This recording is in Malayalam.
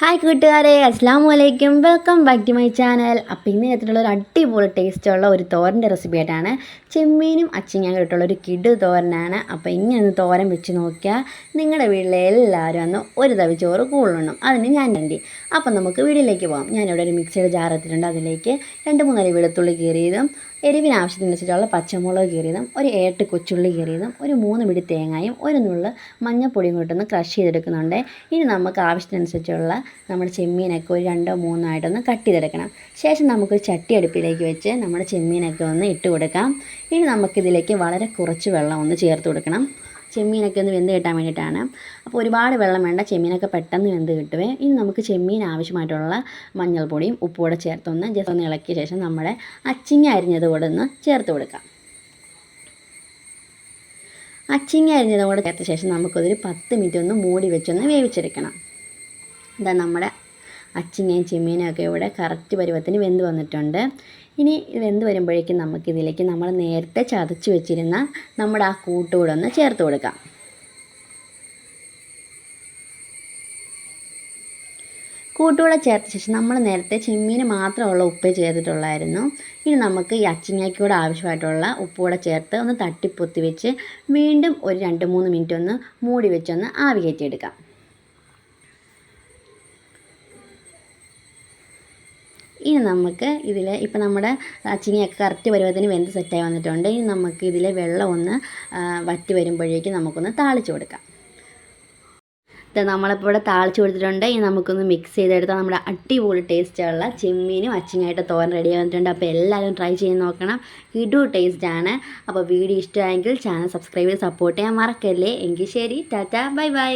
ഹായ് കൂട്ടുകാരെ. അസ്സാം വലൈക്കും welcome back to my channel അപ്പോൾ ഇന്ന് എത്തിയിട്ടുള്ള ഒരു അടിപൊളി ടേസ്റ്റുള്ള ഒരു തോരന്റെ റെസിപ്പി ആയിട്ടാണ് ചെമ്മീനും അച്ചിങ്ങാൻ ഇട്ടുള്ള ഒരു കിഡ് തോരനാണ്. അപ്പോൾ ഇങ്ങനെ തോരൻ വെച്ച് നോക്കിയാൽ നിങ്ങളുടെ വീട്ടിലെ എല്ലാവരും അന്ന് ഒരു തവി ചോറ് കൂടുതലുണ്ടും അതിന് ഞാൻ വേണ്ടി. അപ്പോൾ നമുക്ക് വീട്ടിലേക്ക് പോകാം ഞാനിവിടെ ഒരു മിക്സിയുടെ ജാർ അതിലേക്ക് രണ്ട് മൂന്നര വെളുത്തുള്ളി കീറിയതും എരിവിന് ആവശ്യത്തിനനുസരിച്ചുള്ള പച്ചമുളക് കീറിയതും ഒരു ഏട്ട് കൊച്ചുള്ളി കീറിയതും ഒരു മൂന്ന് പിടി തേങ്ങയും ഒരു നുള്ള് മഞ്ഞപ്പൊടിയും കൂട്ടൊന്ന് ക്രഷ് ചെയ്തെടുക്കുന്നുണ്ട്. ഇനി നമുക്ക് ആവശ്യത്തിനനുസരിച്ചുള്ള നമ്മുടെ ചെമ്മീനൊക്കെ ഒരു രണ്ടോ മൂന്നോ ആയിട്ടൊന്ന് കട്ട് ചെയ്തെടുക്കണം. ശേഷം നമുക്ക് ചട്ടി അടുപ്പിലേക്ക് വെച്ച് നമ്മുടെ ചെമ്മീനൊക്കെ ഒന്ന് ഇട്ട് കൊടുക്കാം. ഇനി നമുക്കിതിലേക്ക് വളരെ കുറച്ച് വെള്ളം ഒന്ന് ചേർത്ത് കൊടുക്കണം. ചെമ്മീനൊക്കെ ഒന്ന് വെന്ത് കിട്ടാൻ വേണ്ടിയിട്ടാണ്. അപ്പോൾ ഒരുപാട് വെള്ളം വേണ്ട ചെമ്മീനൊക്കെ പെട്ടെന്ന് വെന്ത് കിട്ടുവേ. ഇനി നമുക്ക് ചെമ്മീൻ ആവശ്യമായിട്ടുള്ള മഞ്ഞൾപ്പൊടിയും ഉപ്പുകൂടെ ചേർത്തൊന്ന് ജസ്റ്റ് ഒന്ന് ഇളക്കിയ ശേഷം നമ്മുടെ അച്ചിങ്ങ അരിഞ്ഞത് കൂടെ ഒന്ന് ചേർത്ത് കൊടുക്കാം. അച്ചിങ്ങ അരിഞ്ഞത് കൂടെ ചേർത്ത ശേഷം നമുക്കതൊരു പത്ത് മിനിറ്റ് ഒന്ന് മൂടി വെച്ചൊന്ന് വേവിച്ചെടുക്കണം. ഇതാ നമ്മുടെ അച്ചിങ്ങയും ചെമ്മീനും ഒക്കെ ഇവിടെ കറക്റ്റ് പരുവത്തിന് വെന്ത് വന്നിട്ടുണ്ട്. ഇനി വെന്ത് വരുമ്പോഴേക്കും നമുക്കിതിലേക്ക് നമ്മൾ നേരത്തെ ചതച്ച് വെച്ചിരുന്ന നമ്മുടെ ആ കൂട്ടുകൂടെ ഒന്ന് ചേർത്ത് കൊടുക്കാം. കൂട്ടുകൂടെ ചേർത്ത ശേഷം നമ്മൾ നേരത്തെ ചെമ്മീന് മാത്രമുള്ള ഉപ്പ് ചേർത്തിട്ടുള്ളായിരുന്നു. ഇനി നമുക്ക് ഈ അച്ചിങ്ങയ്ക്ക് കൂടെ ആവശ്യമായിട്ടുള്ള ഉപ്പ് കൂടെ ചേർത്ത് ഒന്ന് തട്ടിപ്പൊത്തി വെച്ച് വീണ്ടും ഒരു രണ്ട് മൂന്ന് മിനിറ്റ് ഒന്ന് മൂടി വെച്ചൊന്ന് ആവി കയറ്റിയെടുക്കാം ഇനി നമുക്ക് ഇതിൽ ഇപ്പം നമ്മുടെ അച്ചിങ്ങയൊക്കെ കറക്റ്റ് പരുവത്തിന് വെന്ത് സെറ്റായി വന്നിട്ടുണ്ട്. ഇനി നമുക്ക് ഇതിൽ വെള്ളം ഒന്ന് വറ്റി വരുമ്പോഴേക്കും നമുക്കൊന്ന് താളിച്ച് കൊടുക്കാം. നമ്മളിപ്പോൾ ഇവിടെ താളിച്ച് കൊടുത്തിട്ടുണ്ട്. ഇനി നമുക്കൊന്ന് മിക്സ് ചെയ്തെടുത്താൽ നമ്മുടെ അടിപൊളി ടേസ്റ്റുള്ള ചെമ്മീനും അച്ചിങ്ങായിട്ട് തോരൻ റെഡി ആവുന്നിട്ടുണ്ട് അപ്പോൾ എല്ലാവരും ട്രൈ ചെയ്ത് നോക്കണം. ഇടു ടേസ്റ്റാണ് അപ്പോൾ വീഡിയോ ഇഷ്ടമായെങ്കിൽ ചാനൽ സബ്സ്ക്രൈബ് ചെയ്ത് സപ്പോർട്ട് ചെയ്യാൻ മറക്കല്ലേ? എങ്കിൽ ശരി ടാറ്റ ബൈ ബൈ